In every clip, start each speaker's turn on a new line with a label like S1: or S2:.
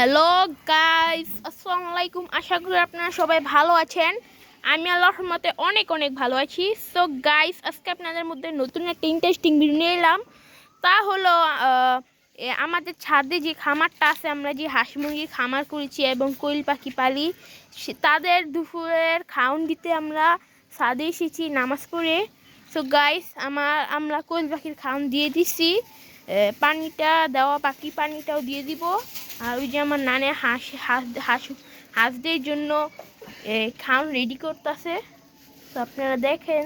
S1: Hello guys আসসালামু আলাইকুম আশা করি আপনারা সবাই ভালো আছেন। আমি আল্লাহর রহমতে অনেক অনেক ভালো আছি। সো গাইস আজকে আপনাদের মধ্যে নতুন একটা ইন্টারেস্টিং ভিডিও নিয়ে এলাম। তা হলো আমাদের ছাদে যে খামারটা আছে, আমরা যে হাঁস মুরগি খামার করেছি এবং কোয়েল পাখি পালি তাদের দুপুরের খাওন দিতে আমরা ছাদে এসেছি নামাজ পড়ে। সো গাইস আমার, আমরা কোয়েল পাখির খাওন দিয়ে দিছি। পানিটা দেওয়া বাকি পানিটাও দিয়ে দিব। আর ওই যে আমার নানে হাঁস হাঁস হাঁস হাঁসদের জন্য খাওন রেডি করতেছে। তো আপনারা দেখেন।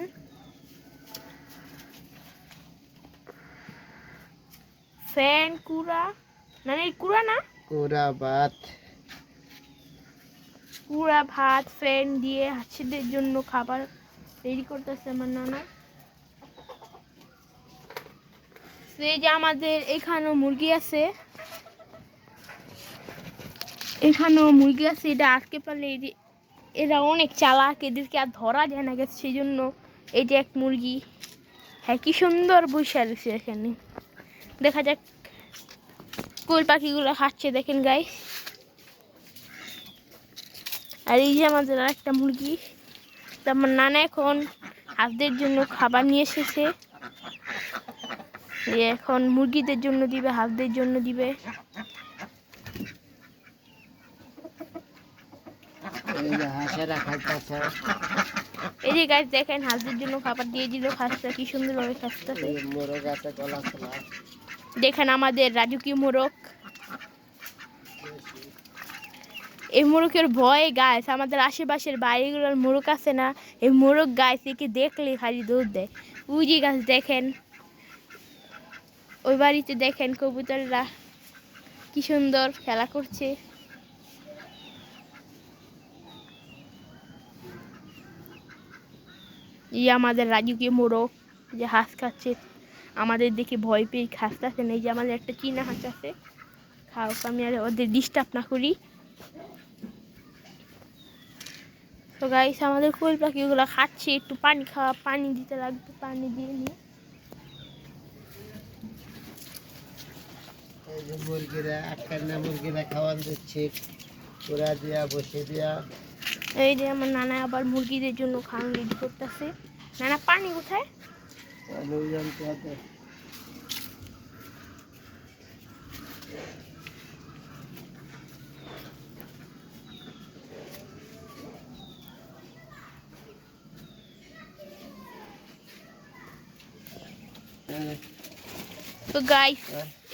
S1: ফ্যান কুড়া। না না, এই কুড়া না?
S2: কুড়া ভাত।
S1: কুড়া ভাত ফ্যান দিয়ে হাঁসদের জন্য খাবার রেডি করতেছে আমার নানা। সে যে আমাদের এখানেও মুরগি আছে। এখানেও মুরগি আছে, এটা আটকে পারলে এই যে- এরা অনেক চালাক, এদেরকে আর ধরা যায় না গেছে সেই জন্য এই যে এক মুরগি। হ্যাঁ কি সুন্দর বসে রয়েছে এখানে। দেখা যাক, কোল পাখিগুলো খাচ্ছে, দেখেন গাই আর এই যে আমাদের আর একটা মুরগি তো আমার নানা এখন হাঁসদের জন্য খাবার নিয়ে এসেছে। এখন মুরগিদের জন্য দিবে হাঁসদের জন্য দিবে।
S2: এই যে
S1: গাছ দেখেন হাঁসদের জন্য খাবার দিয়ে দিল হাঁসটা কি সুন্দরভাবে
S2: আছে
S1: দেখেন আমাদের রাজকীয় মোরগ। এই মোরগের ভয়ে গাছ আমাদের আশেপাশের বাড়িগুলোর মোরগ আছে না? এই মোরগ গাছ একে দেখলে খালি দৌড় দেয়। যে গাছ দেখেন ওই বাড়িতে দেখেন কবুতররা কি সুন্দর খেলা করছে। এই আমাদের রাজুকে মোরগ যে হাঁস খাচ্ছে। আমাদের দেখে ভয় পেয়ে খাসতে না, এই যে আমাদের একটা চীনা হাঁস আছে। খাও আমি আর ওদের ডিস্টার্ব না করি। তো গাইস আমাদের কোয়েল পাখিগুলো খাচ্ছে, একটু পানি খাওয়া, পানি দিতে লাগবে, পানি দিয়ে নিয়ে।
S2: এই যে মুরগিরা আটকার না মুরগিরা খাওয়ান দিচ্ছে কোরা দিয়া বসে দিয়া।
S1: এই যে আমার নানা আবার মুরগিদের জন্য খাওয়ান রেডি করতেছে। নানা পানি কোথায়?
S2: আলু জানতে হবে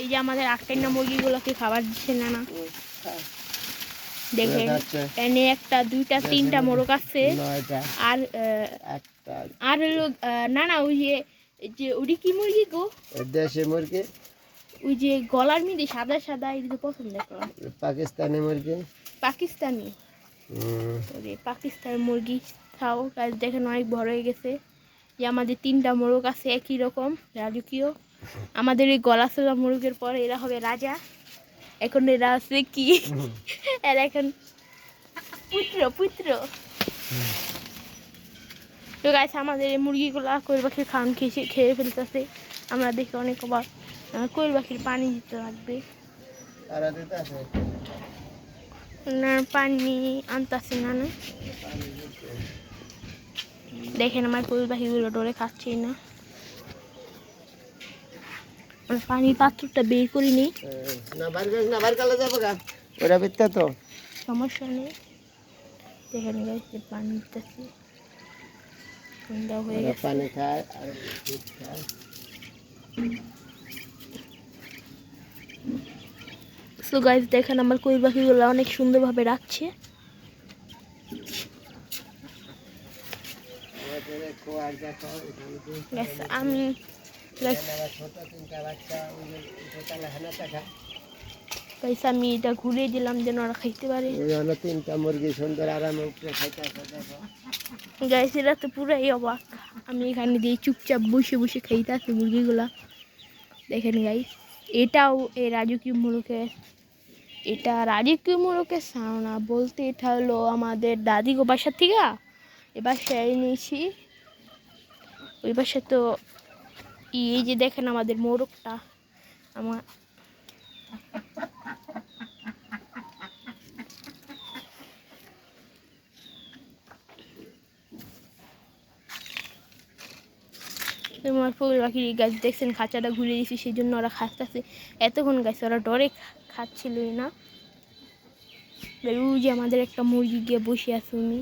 S2: এই
S1: যে আমাদের আটটাইনা মুরগিগুলোকে খাবার দিচ্ছে নানা দেখেন
S2: খাচ্ছে।
S1: এনে একটা দুইটা তিনটা মোরগ আছে। আর আর হলো না না ওই যে যে ওটি কি মুরগি গো?
S2: দেশি মুরগি।
S1: ওই যে গলার মধ্যে সাদা সাদা এটা পছন্দ করা।
S2: পাকিস্তানি মুরগি।
S1: পাকিস্তানি? ওরে পাকিস্তানি মুরগি খাও। গাছ দেখেন অনেক বড় হয়ে গেছে। যে আমাদের তিনটা মোরগ আছে একই রকম রাজকীয়। আমাদের এই গলা সোজা মোরগের পর এরা হবে রাজা। এখন এরা আছে কি? এরা এখন পুত্র পুত্র। তো গাছ আমাদের এই মুরগিগুলা কোয়েল পাখির খাওয়ান খেয়ে খেয়ে ফেলতেছে। আমরা দেখি অনেক আহ, কোয়েল পাখির পানি দিতে লাগবে। না পানি আনতাছি না না। দেখেন আমার কোয়েল পাখিগুলো ডরে খাচ্ছেই না। আমরা পানির পাত্রটা বের
S2: না বার করিস না করলে যাব গা। ওরা বিত্তে তো।
S1: সমস্যা নেই। দেখেন গাছ পানি দিতেছি। হয়ে গেছে।
S2: পানি খায় আর দুধ খায়।
S1: সো গাইজ দেখেন আমার কোয়েল পাখিগুলো অনেক সুন্দরভাবে রাখছে। আমি গাইস আমি এটা ঘুরিয়ে দিলাম যেন ওরা খাইতে পারে।
S2: তিনটা মুরগি সুন্দর আরামে উপরে খাইতে
S1: গাইস তো পুরাই অবাক। আমি এখানে দিয়ে চুপচাপ বসে বসে খাইতে আছি মুরগিগুলা। দেখেন গাইস এটাও এই রাজকীয় মোরকের এটা রাজকীয় মোরকের সাউনা বলতে এটা হলো আমাদের দাদি গো বাসার থেকে। এ বাসায় নিয়েছি ওই বাসা তো এই যে দেখেন আমাদের মোরগটা, আমার তোমার ফুল পাখির গাছ দেখছেন, খাঁচাটা ঘুরে দিয়েছি সেই জন্য ওরা খাচ্ছে এতক্ষণ গাছ ওরা ডরে খাচ্ছিলই না। ওই যে আমাদের একটা মুরগি গিয়ে বসে আছো আমি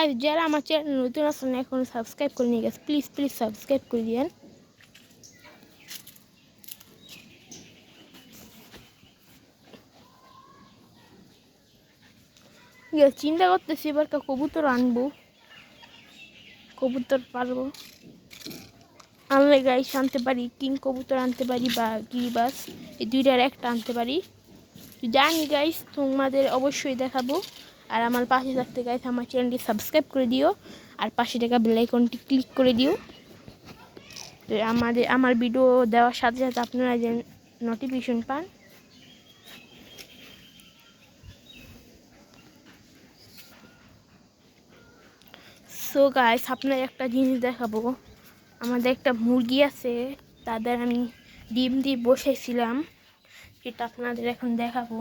S1: সো গাইস যারা আমার চ্যানেল নতুন আছেন এখন সাবস্ক্রাইব করে নিয়ে গেছে প্লিজ প্লিজ সাবস্ক্রাইব করে ইয়ে, চিন্তা করতেছি এবার কবুতর আনব। কবুতর পারব। আনলে গাইস আনতে পারি কিং কবুতর আনতে পারি বা গিরিবাস এই দুইটার একটা আনতে পারি। জানি গাইস তোমাদের অবশ্যই দেখাবো। আর আমার পাশে থাকতে গাইস আমার চ্যানেলটি সাবস্ক্রাইব করে দিও। আর পাশে থাকা বেলাইকনটি ক্লিক করে দিও। তো আমাদের, আমার ভিডিও দেওয়ার সাথে সাথে আপনারা যে নোটিফিকেশন পান। সো গাইস আপনার একটা জিনিস দেখাবো। আমাদের একটা মুরগি আছে, তাদের আমি ডিম দিয়ে বসেছিলাম, সেটা আপনাদের এখন দেখাবো।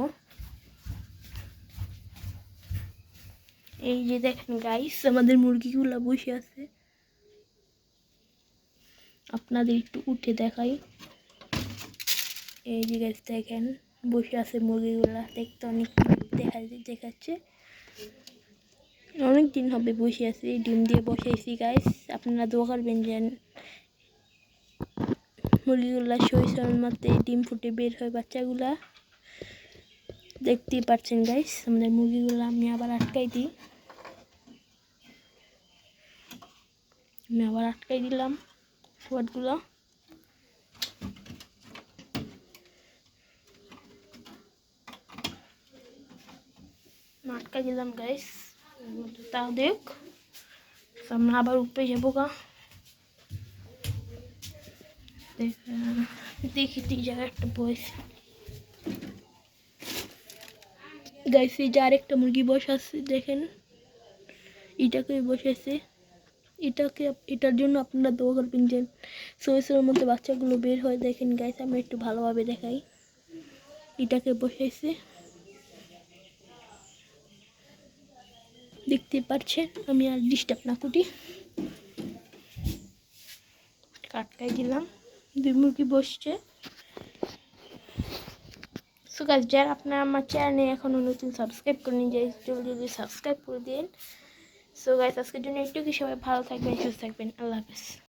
S1: এই যে দেখেন গাইস আমাদের মুরগিগুলো বসে আছে। আপনাদের একটু উঠে দেখাই। এই যে গাইস দেখেন, বসে আছে মুরগিগুলা। দেখতে অনেক দেখা দেখাচ্ছে। অনেক দিন হবে বসে আছি, ডিম দিয়ে বসাইছি গাইস আপনারা দোয়া করবেন যে মুরগিগুলা শৈশবের মধ্যে ডিম ফুটে বের হয় বাচ্চাগুলা। দেখতেই পাচ্ছেন গাইস আমাদের মুরগিগুলো আমি আবার আটকাই দিই। আমি আবার আটকাই দিলাম খাবারগুলো আটকাই দিলাম গাইস তাও দেখ। আমরা আবার উপরে যাব গা। দেখি তুই জায়গায় একটা বয়স। গাইছে যে আরেকটা মুরগি বসাচ্ছে, দেখেন। এটাকে বসেছে। এটাকে এটার জন্য আপনারা দোয়া করবেন যে সরিষার মধ্যে বাচ্চাগুলো বের হয়। দেখেন গাইস আমি একটু ভালোভাবে দেখাই। এটাকে বসেছে। দেখতে পাচ্ছেন, আমি আর ডিস্টার্ব না করি। কাটকাই দিলাম। দুই মুরগি বসছে। সো গাছ যারা আপনারা আমার চ্যানেলে এখনও নতুন সাবস্ক্রাইব করেন যাই জলদি সাবস্ক্রাইব করে দিন। সো গাছ আজকের জন্য একটু কি সবাই ভালো থাকবেন, সুস্থ থাকবেন, আল্লাহ হাফেজ।